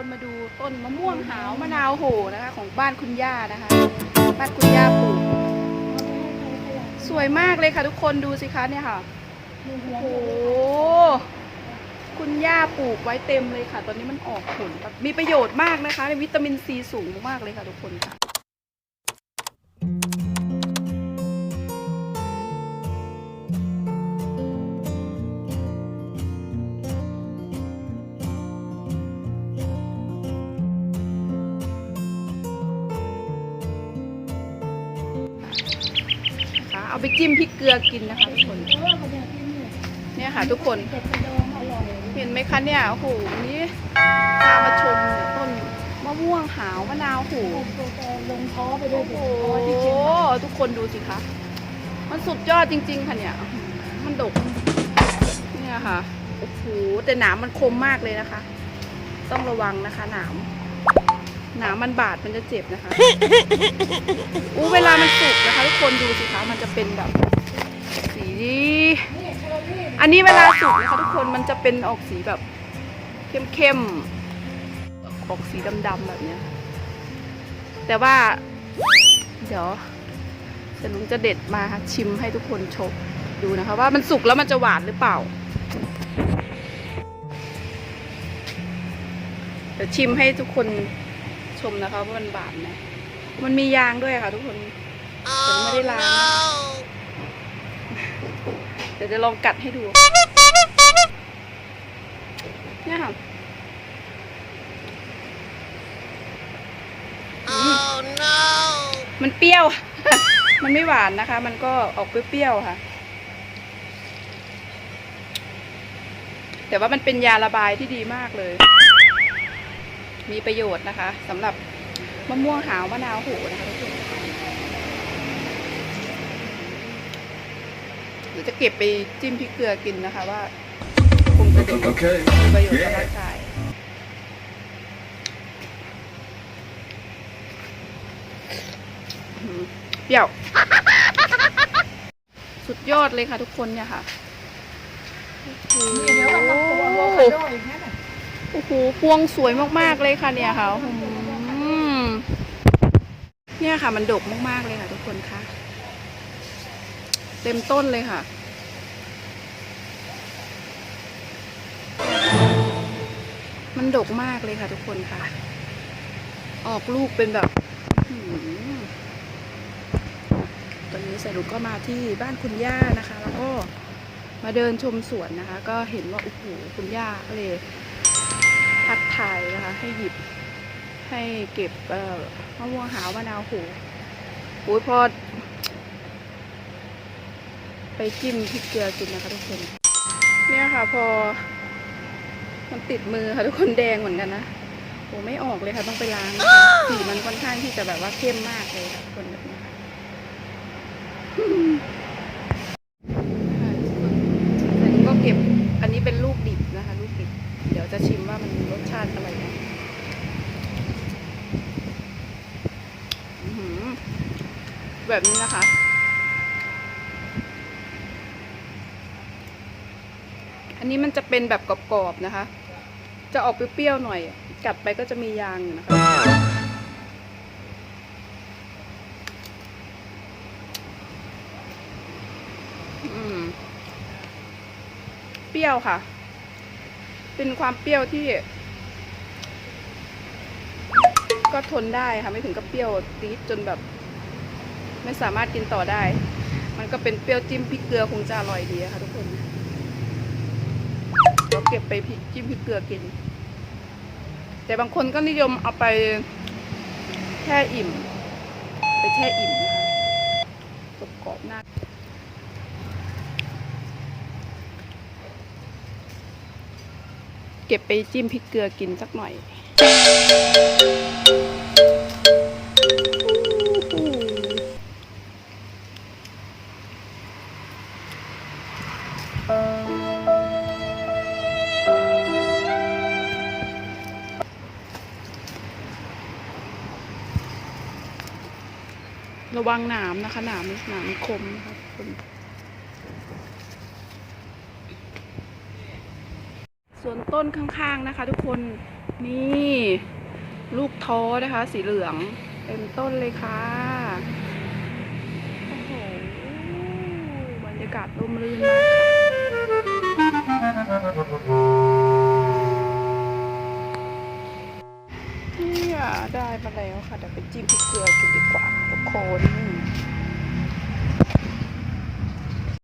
คนมาดูต้นมะม่วงหาวมะนาวโหนะคะของบ้านคุณย่านะคะ บ้านคุณย่าปลูกสวยมากเลยค่ะทุกคนดูสิคะเนี่ยค่ะโอ้โหคุณย่าปลูกไว้เต็มเลยค่ะ ตอนนี้มันออกผลแบบมีประโยชน์มากนะคะ วิตามินซีสูงมากเลยค่ะทุกคนค่ะ ไปจิ้มพริกเกลือกินนะคะทุกคน เนี่ยค่ะทุกคน เห็นไหมคะเนี่ยโอ้โหนนี้พามาชมต้นมะม่วงหาวมะนาวโหลงท้อไปด้วยโอ้โหทุกคนดูสิคะ มันสุดยอดจริง ๆ ค่ะเนี่ย มันดก เนี่ยค่ะ โอ้โหแต่หนามมันคมมากเลยนะคะ ต้องระวังนะคะหนาม หนามมันบาดมันจะเจ็บนะคะอู้เวลามันสุกนะคะทุกคนดูสิคะมันจะเป็นแบบสีอันนี้เวลาสุกนะคะทุกคนมันจะเป็นออกสีแบบเข้มๆออกสีดำๆแบบเนี้ยแต่ว่า เดี๋ยวเดี๋ยวลุงจะเด็ดมาชิมให้ทุกคนชมดูนะคะ ว่ามันสุกแล้วมันจะหวานหรือเปล่าเดี๋ยวชิมให้ทุกคน ชมนะคะว่ามันหวานไหมมันมียางด้วยค่ะ ทุกคนยังไม่ได้ล้างนะคะเดี๋ยวจะลองกัดให้ดูเนี่ยค่ะอืมมันเปรี้ยว มันไม่หวานนะคะ มันก็ออกเปรี้ยวๆค่ะ แต่ว่ามันเป็นยาระบายที่ดีมากเลย มีประโยชน์นะคะสำหรับมะม่วงหาวมะนาวโหนะคะทุกคนเดี๋ยวจะเก็บไปจิ้มพริกเกลือกินนะคะว่าคงจะเด็ด Okay. มีประโยชน์ต่อร่างกายอื้อหือเปรี้ยว สุดยอดเลยค่ะทุกคนเนี่ยค่ะ โอ้โหเดี๋ยวมันตัวโวคาโดอีกนั่นน่ะ โอ้โหพวงสวยมากๆเลยค่ะเนี่ยค่ะเนี่ยค่ะ มันดกมากๆเลยค่ะ ทุกคนคะเต็มต้นเลยค่ะมันดกมากเลยค่ะ ทุกคนค่ะ ออกลูกเป็นแบบตอนนี้สายลุกก็มาที่บ้านคุณย่านะคะ แล้วก็มาเดินชมสวนนะคะ ก็เห็นว่าโอ้โหคุณย่าก็เลย ทักทายนะคะ ให้หยิบให้เก็บเอ่อมะม่วงหาวมะนาวโหโอ้ยพอไปจิ้มพริกเกลือกินนะคะทุกคน เนี่ยค่ะพอมันติดมือค่ะทุกคนแดงเหมือนกันนะโอ้ไม่ออกเลยค่ะต้องไปล้างนะคะสีมันค่อนข้างที่จะแบบว่าเข้มมากเลยค่ะทุกคนแบบนี้ค่ะแต่หนูก็เก็บอันนี้เป็นลูกดิบนะคะ ลูกดิบ เดี๋ยวจะชิมว่ามันรสชาติอะไรนะอื้อหือ แบบนี้นะคะ อันนี้มันจะเป็นแบบกรอบๆนะคะ จะออกเปรี้ยวๆหน่อย กัดไปก็จะมียางอยู่นะคะ เปรี้ยวค่ะ เป็นความเปรี้ยวที่ก็ทนได้ค่ะ ไม่ถึงกับเปรี้ยวตีดจนแบบ ไม่สามารถกินต่อได้ มันก็เป็นเปรี้ยวจิ้มพริกเกลือคงจะอร่อยดีอะค่ะทุกคนเราเก็บไปพริกจิ้มพริกเกลือกิน แต่บางคนก็นิยมเอาไปแช่อิ่ม ไปแช่อิ่มนะคะกรอบๆหน้าเก็บไปจิ้มพริกเกลือกินสักหน่อย ระวังหนามนะคะหนามหนามคมนะคะทุกคนสส่วนต้นข้างๆนะคะ ทุกคนนี่ลูกท้อนะคะ สีเหลืองเต็มต้นเลยค่ะโอ้โหบรรยากาศร่มรื่นมากค่ะ ได้มาแล้วค่ะเดี๋ยวไปจิ้มพริกเกลือกินดีกว่าทุกคน